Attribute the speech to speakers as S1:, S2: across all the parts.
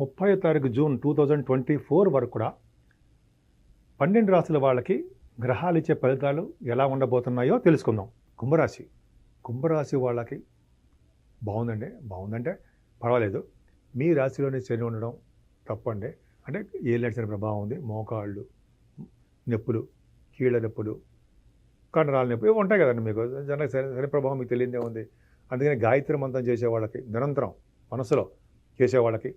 S1: ముప్పై తారీఖు June two thousand twenty four వరకు కూడా పన్నెండు రాసుల వాళ్ళకి గ్రహాలు ఇచ్చే ఫలితాలు ఎలా ఉండబోతున్నాయో తెలుసుకుందాం. కుంభరాశి. కుంభరాశి వాళ్ళకి బాగుందండి. బాగుందంటే పర్వాలేదు. మీ రాశిలోనే శని ఉండడం తప్పండి. అంటే ఏ శని ప్రభావం ఉంది. మోకాళ్ళు నొప్పులు కీళ్ళ నొప్పులు కండరాల నొప్పి ఇవి ఉంటాయి కదండి మీకు. జన శని శని ప్రభావం మీకు తెలియదే ఉంది. అందుకని గాయత్రి మంత్రం చేసే వాళ్ళకి నిరంతరం మనసులో చేసేవాళ్ళకి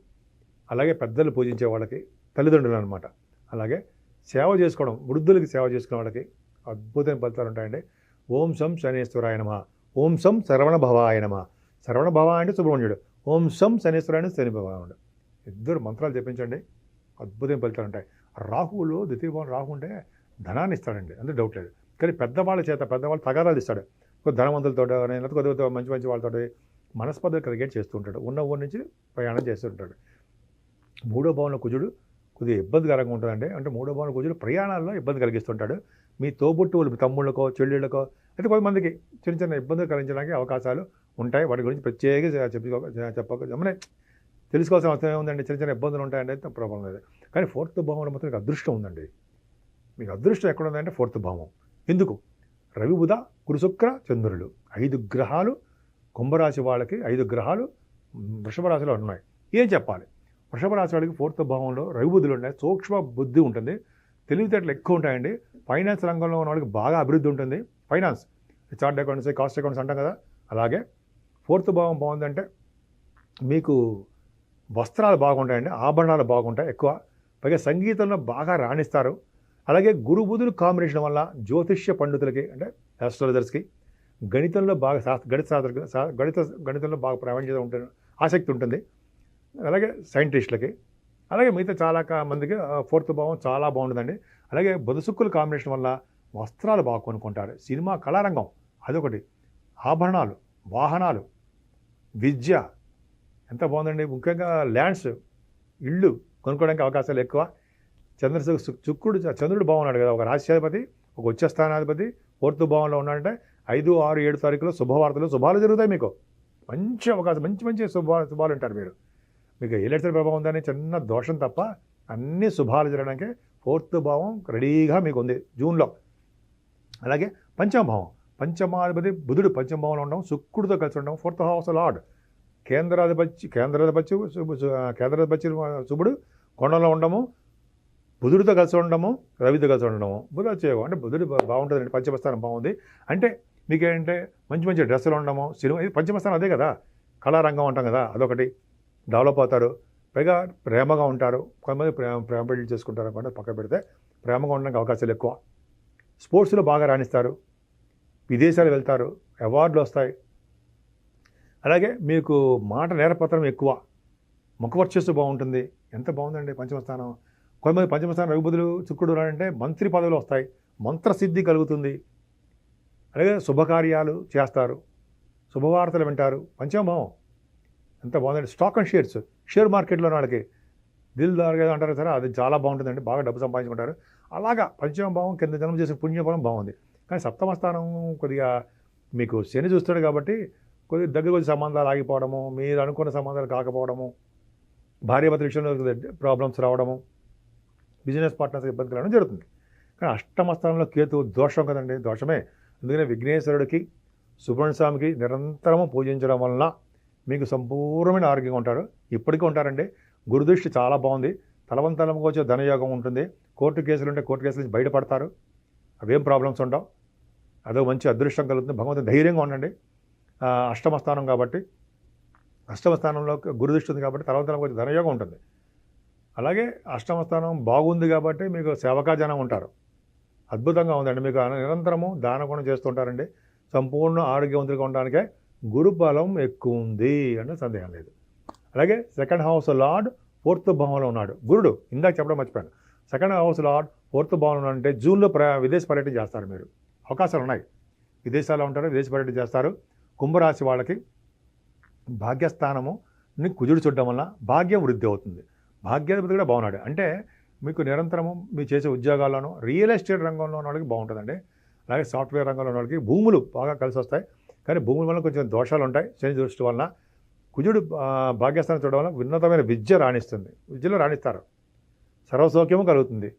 S1: అలాగే పెద్దలు పూజించే వాళ్ళకి తల్లిదండ్రులు అనమాట అలాగే సేవ చేసుకోవడం వృద్ధులకి సేవ చేసుకునే వాళ్ళకి అద్భుతమైన ఫలితాలు ఉంటాయండి. ఓం శం శనేశ్వరాయ నమ. ఓం శం శరవణ భవాయ నమ. శరవణ భవ అంటే సుబ్రహ్మణ్యుడు. ఓం సం శనేశ్వరాయణ శని భగవానుడు. ఇద్దరు మంత్రాలు చెప్పించండి అద్భుతమైన ఫలితాలు ఉంటాయి. రాహువులు ద్వితీయ భావం రాహు ఉంటే ధనాన్ని ఇస్తాడండి. అందులో డౌట్ లేదు. కానీ పెద్దవాళ్ళ చేత పెద్దవాళ్ళు తగాదాలు ఇస్తాడు. కొద్ది ధనవంతులతో లేకపోతే కొద్దిగా మంచి మంచి వాళ్ళతో మనస్పర్ధలు క్రికెట్ చేస్తూ ఉంటాడు. ఉన్న ఊరి నుంచి ప్రయాణం చేస్తూ ఉంటాడు. మూడో భవన కుజుడు కొద్దిగా ఇబ్బందికరంగా ఉంటుందండి అంటే మూడో భవన కుజుడు ప్రయాణాల్లో ఇబ్బంది కలిగిస్తుంటాడు. మీ తోబుట్టువులు మీ తమ్ముళ్ళకో చెల్లెళ్ళకో అయితే కొంతమందికి చిన్న చిన్న ఇబ్బందులు కలిగించడానికి అవకాశాలు ఉంటాయి. వాటి గురించి ప్రత్యేకంగా చెప్పుకో చెప్పక గమనే తెలుసుకోవాల్సిన అవసరం ఏముందండి? చిన్న చిన్న ఇబ్బందులు ఉంటాయండి అయితే ప్రాబ్లం లేదు. కానీ ఫోర్త్ భావంలో మాత్రం మీకు అదృష్టం ఉందండి. మీకు అదృష్టం ఎక్కడ ఉందంటే ఫోర్త్ భావం. ఎందుకు? రవి బుధ గురుశుక్ర చంద్రులు. ఐదు గ్రహాలు కుంభరాశి వాళ్ళకి ఐదు గ్రహాలు వృషభ రాశిలో ఉన్నాయి. ఏం చెప్పాలి? వృషభ రాశి వాళ్ళకి ఫోర్త్ భావంలో రవి ఉంటాయి సూక్ష్మ బుద్ధి ఉంటుంది. తెలివితేటలు ఎక్కువ ఉంటాయండి. ఫైనాన్స్ రంగంలో ఉన్న వాళ్ళకి బాగా అభివృద్ధి ఉంటుంది. Finance chart accounts cost accounts అంటాం కదా. అలాగే ఫోర్త్ భావం బాగుందంటే మీకు వస్త్రాలు బాగుంటాయండి. ఆభరణాలు బాగుంటాయి ఎక్కువ. పైగా సంగీతంలో బాగా రాణిస్తారు. అలాగే గురు బుధులు కాంబినేషన్ వల్ల జ్యోతిష్య పండితులకి అంటే ఆస్ట్రాలజర్స్కి గణితంలో బాగా శాస్త్ర గణిత శాస్త్ర గణిత గణితంలో బాగా ప్రావీణ్యత ఉంటుంది ఆసక్తి ఉంటుంది. అలాగే సైంటిస్టులకి అలాగే మిగతా చాలా మందికి ఫోర్త్ భావం చాలా బాగుంటుందండి. అలాగే బుధసుక్కుల కాంబినేషన్ వల్ల వస్త్రాలు బాగా కొనుక్కుంటారు. సినిమా కళారంగం అదొకటి. ఆభరణాలు వాహనాలు విద్య ఎంత బాగుందండి. ముఖ్యంగా ల్యాండ్స్ ఇళ్ళు కొనుక్కోవడానికి అవకాశాలు ఎక్కువ. చంద్ర శుక్రుడు చంద్రుడు బాగున్నాడు కదా ఒక రాష్ట్రాధిపతి ఒక ఉచ్చస్థానాధిపతి ఫోర్త్ భావంలో ఉన్నాడంటే ఐదు ఆరు ఏడు తారీఖులో శుభవార్తలు శుభాలు జరుగుతాయి మీకు. మంచి అవకాశం మంచి మంచి శుభ శుభాలు ఉంటారు మీరు. మీకు ఏలెట్ల ప్రభావం ఉందని చిన్న దోషం తప్ప అన్ని శుభాలు జరగడానికి ఫోర్త్ భావం రెడీగా మీకు ఉంది జూన్లో. అలాగే పంచమ భావం. పంచమాధిపతి బుధుడు పంచమ భావంలో ఉండడం శుక్రుడితో కలిసి ఉండడం ఫోర్త్ హౌస్ లార్డ్. కేంద్రాధిపతి కేంద్రాధిపతి శుభ- శుభుడు కొండలో ఉండము బుధుడితో కలిసి ఉండడము రవితో కలిసి ఉండడము. బుధ చేయవు అంటే బుధుడు బాగుంటుంది బాగుంటుందండి పంచమస్థానం బాగుంది. అంటే మీకేంటే మంచి మంచి డ్రెస్సులు ఉండడము సినిమా ఇది పంచమస్థానం అదే కదా కళారంగం అంటాం కదా అదొకటి. డెవలప్ అవుతారు. పైగా ప్రేమగా ఉంటారు. కొంతమంది ప్రేమ ప్రేమ పెళ్ళి చేసుకుంటారు అనుకుంటే పక్క పెడితే ప్రేమగా ఉండడానికి అవకాశాలు ఎక్కువ. స్పోర్ట్స్లో బాగా రాణిస్తారు. విదేశాలు వెళ్తారు. అవార్డులు వస్తాయి. అలాగే మీకు మాట నేరపత్రం ఎక్కువ. ముఖవర్చస్సు బాగుంటుంది. ఎంత బాగుందండి పంచమస్థానం. కొంతమంది పంచమస్థానం రఘుబుధులు చుక్కుడు అంటే మంత్రి పదవులు వస్తాయి. మంత్రసిద్ధి కలుగుతుంది. అలాగే శుభకార్యాలు చేస్తారు. శుభవార్తలు వింటారు. పంచమభావం ఎంత బాగుందండి స్టాక్ అండ్ షేర్స్ షేర్ మార్కెట్లో వాళ్ళకి దిల్ దారుగా అంటారు సరే అది చాలా బాగుంటుందండి. బాగా డబ్బు సంపాదించుకుంటారు. అలాగా పంచమ భావం కింద జన్మ చేసిన పుణ్యఫలం బాగుంది. కానీ సప్తమ స్థానం కొద్దిగా మీకు శని చూస్తాడు కాబట్టి కొద్దిగా దగ్గర కొద్ది సంబంధాలు ఆగిపోవడము మీరు అనుకున్న సంబంధాలు కాకపోవడము భార్యాభర్త విషయంలో ప్రాబ్లమ్స్ రావడము బిజినెస్ పార్ట్నర్స్ ఇబ్బంది కలగడం జరుగుతుంది. కానీ అష్టమ స్థానంలో కేతు దోషం కదండి దోషమే. అందుకనే విఘ్నేశ్వరుడికి సుబ్రహ్మణ్య స్వామికి నిరంతరము పూజించడం వలన మీకు సంపూర్ణమైన ఆరోగ్యంగా ఉంటారు ఇప్పటికీ ఉంటారండి. గురుదృష్టి చాలా బాగుంది. తలవంతలంగా వచ్చే ధనయోగం ఉంటుంది. కోర్టు కేసులు ఉంటే కోర్టు కేసుల నుంచి బయటపడతారు. అవేం ప్రాబ్లమ్స్ ఉండవు. అదో మంచి అదృష్టం కలుగుతుంది. భగవంతుడు ధైర్యంగా ఉండండి. అష్టమ స్థానం కాబట్టి అష్టమ స్థానంలో గురుదృష్టి ఉంది కాబట్టి తలవంతలంగా వచ్చే ధనయోగం ఉంటుంది. అలాగే అష్టమ స్థానం బాగుంది కాబట్టి మీకు సేవకాజనం ఉంటారు. అద్భుతంగా ఉందండి. మీకు నిరంతరము దాన గుణం చేస్తుంటారండి సంపూర్ణ ఆరోగ్యవంతులుగా ఉండడానికే గురు బలం ఎక్కువ ఉంది అంటే సందేహం లేదు. అలాగే సెకండ్ హౌస్ లార్డ్ ఫోర్త్ భావంలో ఉన్నాడు. గురుడు ఇందాక చెప్పడం మర్చిపోయాను. సెకండ్ హౌస్ లార్డ్ ఫోర్త్ భావంలో అంటే జూన్లో ప్ర విదేశ పర్యటన చేస్తారు మీరు. అవకాశాలు ఉన్నాయి. విదేశాల్లో ఉంటారు విదేశ పర్యటన చేస్తారు. కుంభరాశి వాళ్ళకి భాగ్యస్థానము కుజుడు చూడడం వల్ల భాగ్యం వృద్ధి అవుతుంది. భాగ్యాధిపతి కూడా బాగున్నాడు. అంటే మీకు నిరంతరము మీరు చేసే ఉద్యోగాల్లోనూ రియల్ ఎస్టేట్ రంగంలో ఉన్న వాళ్ళకి బాగుంటుందండి. అలాగే సాఫ్ట్వేర్ రంగంలో ఉన్న వాళ్ళకి భూములు బాగా కలిసి వస్తాయి కానీ భూముల వల్ల కొంచెం దోషాలు ఉంటాయి శని దృష్టి వలన. కుజుడు భాగ్యస్థానం చూడడం వల్ల ఉన్నతమైన విద్య రాణిస్తుంది. విద్యలో రాణిస్తారు. సర్వసౌఖ్యము కలుగుతుంది.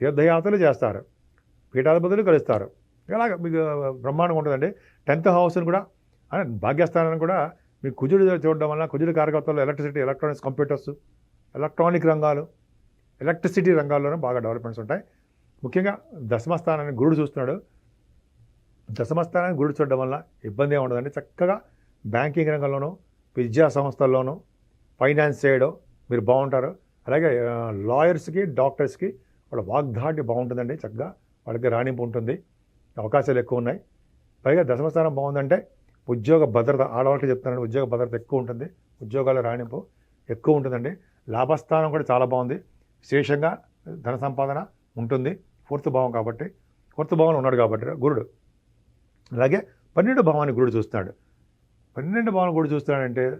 S1: తీర్థయాత్రలు చేస్తారు. పీఠాధిపతులు కలుస్తారు. ఇలాగ మీకు బ్రహ్మాండంగా ఉంటుందండి. టెన్త్ హౌస్ని కూడా భాగ్యస్థానాన్ని కూడా మీకు కుజుడు చూడడం వల్ల కుజుడు కార్యకర్తలు ఎలక్ట్రిసిటీ ఎలక్ట్రానిక్స్ కంప్యూటర్స్ ఎలక్ట్రానిక్ రంగాలు ఎలక్ట్రిసిటీ రంగాల్లోనూ బాగా డెవలప్మెంట్స్ ఉంటాయి. ముఖ్యంగా దశమస్థానాన్ని గురుడు చూస్తున్నాడు. దశమస్థానాన్ని గురుడు చూడడం వల్ల ఇబ్బంది ఏమి ఉండదండి. చక్కగా బ్యాంకింగ్ రంగంలోనూ విద్యా సంస్థల్లోనూ ఫైనాన్స్ చేయడం మీరు బాగుంటారు. అలాగే లాయర్స్కి డాక్టర్స్కి వాళ్ళ వాగ్దాటి బాగుంటుందండి. చక్కగా వాళ్ళకి రాణింపు ఉంటుంది. అవకాశాలు ఎక్కువ ఉన్నాయి. పైగా దశమస్థానం బాగుందంటే ఉద్యోగ భద్రత ఆడవాళ్ళకి చెప్తానండి ఉద్యోగ భద్రత ఎక్కువ ఉంటుంది. ఉద్యోగాల రాణింపు ఎక్కువ ఉంటుందండి. లాభస్థానం కూడా చాలా బాగుంది. విశేషంగా ధన సంపాదన ఉంటుంది. ఫోర్త్ భావం కాబట్టి ఫోర్త్ భావంలో ఉన్నాడు కాబట్టి గురుడు. అలాగే పన్నెండు భావాన్ని గురుడు చూస్తున్నాడు పన్నెండు భావాన్ని గురుడు చూస్తున్నాడంటే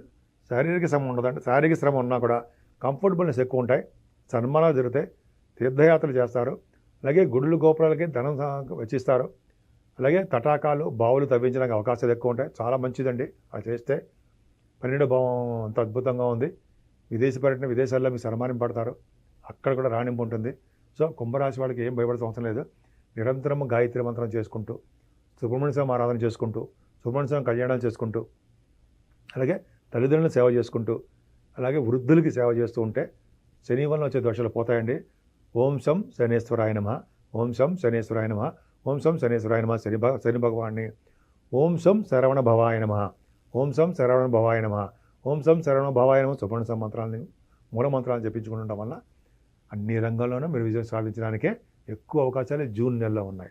S1: శారీరక శ్రమ ఉండదండి శారీరక శ్రమ ఉన్నా కూడా కంఫర్టబుల్నెస్ ఎక్కువ ఉంటాయి. సన్మానాలు జరుగుతాయి. తీర్థయాత్రలు చేస్తారు. అలాగే గుడులు గోపురాలకి ధనం వచ్చిస్తారు వెచ్చిస్తారు. అలాగే తటాకాలు బావులు తవ్వించడానికి అవకాశాలు ఎక్కువ ఉంటాయి. చాలా మంచిదండి. అది చేస్తే పన్నెండు భావం అంత అద్భుతంగా ఉంది. విదేశీ పర్యటన విదేశాల్లో మీరు సన్మానం పడతారు. అక్కడ కూడా రాణింపు ఉంటుంది. సో కుంభరాశి వాళ్ళకి ఏం భయపడాల్సిన అవసరం లేదు. నిరంతరం గాయత్రి మంత్రం చేసుకుంటూ సుబ్రహ్మణ్య స్వామి ఆరాధన చేసుకుంటూ సుబ్రహ్మణ్య స్వామి కళ్యాణాలు చేసుకుంటూ అలాగే తల్లిదండ్రులను సేవ చేసుకుంటూ అలాగే వృద్ధులకి సేవ చేస్తూ ఉంటే శని వలన వచ్చే దోషాలు పోతాయండి. ఓం సం శనేశ్వరాయ నమ. ఓం సం శనేశ్వరాయ నమ. ఓం శం శనేశ్వరాయ నమ. శని భ శని భగవాన్ని. ఓం సం శరవణ భవాయ నమ. ఓం సం శరవణ భవాయ నమ. ఓం సం శరవణ భవాయ నమ. సుబ్రహ్మణ్య స్వామి మంత్రాలని మూల మంత్రాలను చెప్పించుకుంటుండడం వల్ల అన్ని రంగాల్లోనూ మీరు విజయం సాధించడానికే ఎక్కువ అవకాశాలు జూన్ నెలలో ఉన్నాయి.